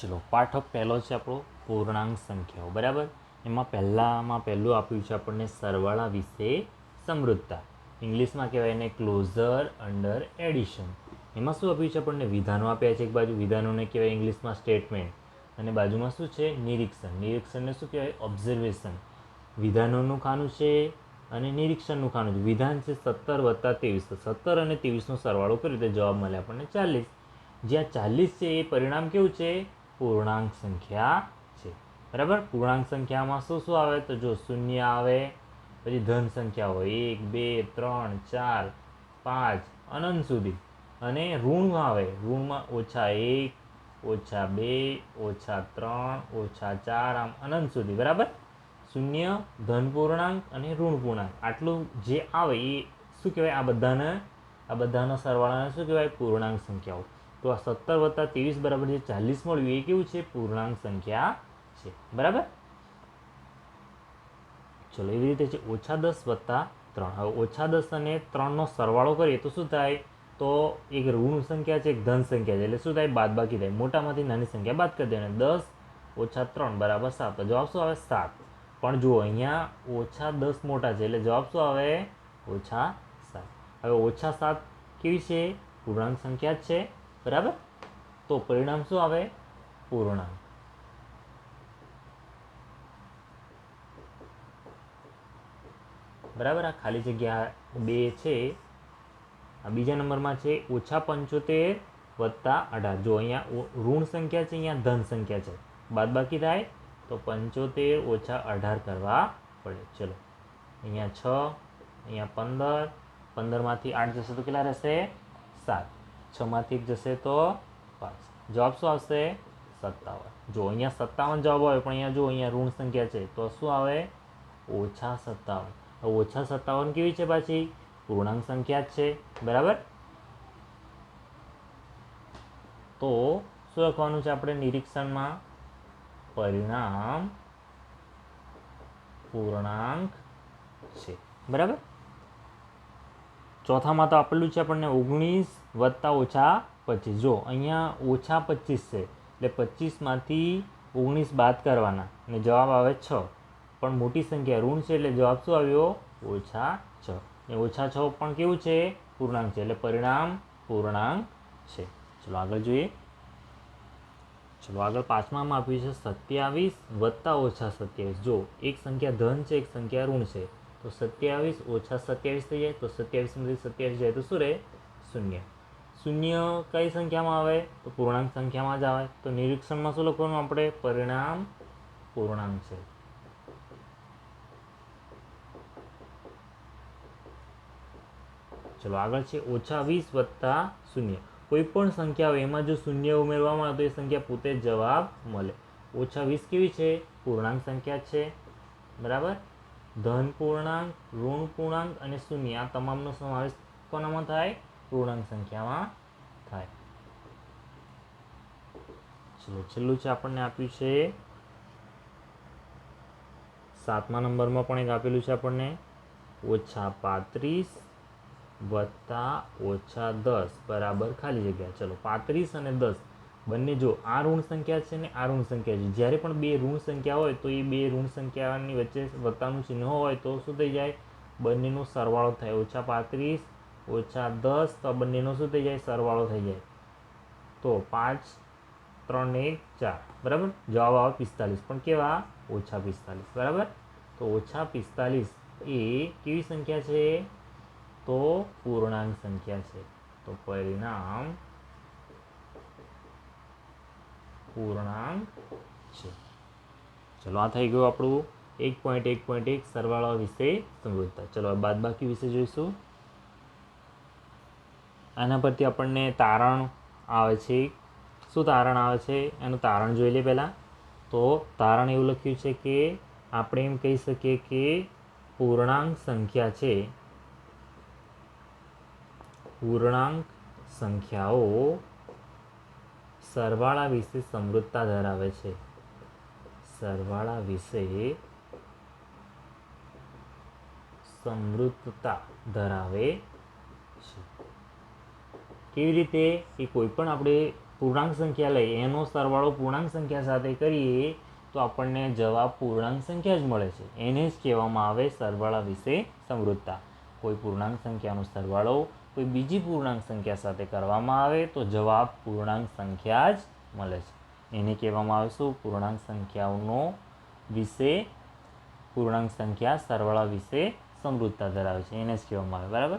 ચલો, પાઠ પહેલો છે આપણો, પૂર્ણાંક સંખ્યાઓ, બરાબર? એમાં પહેલાંમાં પહેલું આપ્યું છે આપણને સરવાળા વિશે સમૃદ્ધતા. ઇંગ્લિશમાં કહેવાય એને ક્લોઝર અંડર એડિશન. એમાં શું આપ્યું છે આપણને, વિધાનો આપ્યા છે એક બાજુ, વિધાનોને કહેવાય ઇંગ્લિશમાં સ્ટેટમેન્ટ. અને બાજુમાં શું છે, નિરીક્ષણ. નિરીક્ષણને શું કહેવાય, ઓબ્ઝર્વેશન. વિધાનોનું ખાનું છે અને નિરીક્ષણનું ખાનું છે. વિધાન છે સત્તર વત્તા ત્રેવીસ. સત્તર અને ત્રેવીસનો સરવાળો કર્યો તો જવાબ મળે આપણને ચાલીસ. જ્યાં ચાલીસ છે એ પરિણામ કેવું છે પૂર્ણાંક સંખ્યા છે. બરાબર? પૂર્ણાંક સંખ્યામાં શું શું આવે? તો જો શૂન્ય આવે, પછી ધન સંખ્યા હોય, એક, બે, ત્રણ, ચાર, પાંચ, અનંત સુધી. અને ઋણ આવે. ઋણમાં ઓછા એક, ઓછા બે, ઓછા ત્રણ, ઓછા ચાર, આમ અનંત સુધી. બરાબર? શૂન્ય, ધન પૂર્ણાંક અને ઋણ પૂર્ણાંક. આટલું જે આવે એ શું કહેવાય? આ બધાને, આ બધાના સરવાળાને શું કહેવાય? પૂર્ણાંક સંખ્યાઓ તો આ સત્તર વત્તા ત્રેવીસ બરાબર જે ચાલીસ મળ્યું. એ કેવું છે? પૂર્ણાંક સંખ્યા છે. બરાબર? ચલો, એવી રીતે છે. ઓછા દસ વત્તા ત્રણ. હવે ઓછા દસ અને ત્રણનો સરવાળો કરીએ તો શું થાય? તો એક ઋણ સંખ્યા છે, એક ધન સંખ્યા છે. એટલે શું થાય? બાદ બાકી થાય. મોટામાંથી નાની સંખ્યા બાદ કરી દેવાની. દસ ઓછા ત્રણ બરાબર સાત. જવાબ શું આવે? સાત. પણ જુઓ, અહીંયા ઓછા દસ મોટા છે. એટલે જવાબ શું આવે? ઓછા સાત. હવે ઓછા સાત કેવી છે? પૂર્ણાંક સંખ્યા જ છે. બરાબર? તો પરિણામ શું આવે? પૂર્ણાંક. બરાબર? આ ખાલી જગ્યા બે છે. આ બીજા નંબરમાં છે ઓછા પંચોતેર વત્તા અઢાર. જો અહીંયા ઋણ સંખ્યા છે, અહીંયા ધન સંખ્યા છે. બાદબાકી થાય તો પંચોતેર ઓછા અઢાર કરવા પડે. ચલો. અહીંયા છ, અહીંયા પંદર. પંદરમાંથી આઠ જશે તો કેટલા રહેશે? સાત. છમાંથી એક જશે તો પાંચ. જવાબ શું આવશે? સત્તાવન. જો અહીંયા સત્તાવન જવાબ આવે પણ અહીંયા જો અહીંયા ઋણ સંખ્યા છે, તો શું આવે? ઓછા સત્તાવન. ઓછા સત્તાવન કેવી છે પાછી? પૂર્ણાંક સંખ્યા જ છે. બરાબર? તો શું લખવાનું છે આપણે નિરીક્ષણમાં? પરિણામ પૂર્ણાંક છે. બરાબર? ચોથામાં તો આપેલું છે આપણને ઓગણીસ વત્તા ઓછા પચીસ. જો, અહીંયા ઓછા પચીસ છે, એટલે પચીસમાંથી ઓગણીસ બાદ કરવાના, અને જવાબ આવે છ. પણ મોટી સંખ્યા ઋણ છે, એટલે જવાબ શું આવ્યો? ઓછા છ. એ ઓછા છ પણ કેવું છે? પૂર્ણાંક છે, એટલે પરિણામ પૂર્ણાંક છે. ચલો આગળ જોઈએ. ચલો આગળ પાંચમામાં આપ્યું છે, સત્યાવીસ વત્તા ઓછા સત્યાવીસ. જો, એક સંખ્યા ધન છે, એક સંખ્યા ઋણ છે. તો સત્યાવીસ ઓછા સત્યાવીસ થઈ જાય, તો સત્યાવીસમાંથી સત્યાવીસ જાય તો શું રહે? શૂન્ય. શૂન્ય કઈ સંખ્યામાં આવે? તો પૂર્ણાંક સંખ્યામાં જ આવે. તો નિરીક્ષણમાં શું લખવાનું આપણે? પરિણામ પૂર્ણાંક છે. ચલો આગળ છે. ઓછા વીસ વત્તા શૂન્ય. કોઈ પણ સંખ્યા હોય એમાં જો શૂન્ય ઉમેરવામાં આવે તો એ સંખ્યા પોતે જવાબ મળે. ઓછા વીસ કેવી છે? પૂર્ણાંક સંખ્યા છે. બરાબર? ધન પૂર્ણાંક, ઋણ પૂર્ણાંક અને શૂન્ય. આ તમામનો સમાવેશ કોનામાં થાય? પૂર્ણાંક સંખ્યામાં થાય. ચલો, છેલ્લું છે આપણને આપ્યું છે. સાતમા નંબરમાં પણ એક આપેલું છે આપણને. ઓછા પાંત્રીસ વત્તા ઓછા દસ. બરાબર, ખાલી જગ્યા. ચલો, પાંત્રીસ અને દસ. બંને જો આ ઋણ સંખ્યા છે ને આ ઋણ સંખ્યા છે. જ્યારે પણ બે ઋણ સંખ્યા હોય તો એ બે ઋણ સંખ્યાની વચ્ચે વત્તાનું ચિહ્ન હોય તો શું થઈ જાય? બંનેનો સરવાળો થાય. ઓછા પાંત્રીસ, ઓછા દસ, તો બંનેનો શું થઈ જાય? સરવાળો થઈ જાય. તો પાંચ, ત્રણ એક, ચાર. બરાબર? જવાબ આવે પિસ્તાલીસ. પણ કેવા? ઓછા પિસ્તાલીસ. બરાબર? તો ઓછા પિસ્તાલીસ એ કેવી સંખ્યા છે? તો પૂર્ણાંક સંખ્યા છે. તો પરિણામ પૂર્ણાંક છે. ચલો, આ થઈ ગયું આપણું એક પોઈન્ટ એક પોઈન્ટ એક સરવાળા વિશે સમૃદ્ધતા ચલો બાદ બાદબાકી વિશે જોઈશું. આના પરથી આપણને તારણ આવે છે. શું તારણ આવે છે? એનું તારણ જોઈ લે પહેલાં. તો તારણ એવું લખ્યું છે કે આપણે એમ કહી શકીએ કે પૂર્ણાંક સંખ્યા છે. પૂર્ણાંક સંખ્યાઓ સરવાળા વિશે સમૃદ્ધતા ધરાવે છે. સરવાળા વિશે સમૃદ્ધતા ધરાવે છે. કેવી રીતે એ કોઈ પણ આપણે પૂર્ણાંક સંખ્યા લઈએ, એનો સરવાળો પૂર્ણાંક સંખ્યા સાથે કરીએ, તો આપણને જવાબ પૂર્ણાંક સંખ્યા જ મળે છે. એને જ કહેવામાં આવે સરવાળા વિશે સમૃદ્ધતા. કોઈ પૂર્ણાંક સંખ્યાનો સરવાળો કોઈ બીજી પૂર્ણાંક સંખ્યા સાથે કરવામાં આવે તો જવાબ પૂર્ણાંક સંખ્યા જ મળે છે. એને કહેવામાં આવે શું? પૂર્ણાંક સંખ્યાઓનો વિશે, પૂર્ણાંક સંખ્યા સરવાળા વિશે સમૃદ્ધતા ધરાવે છે. એને જ કહેવામાં આવે, બરાબર?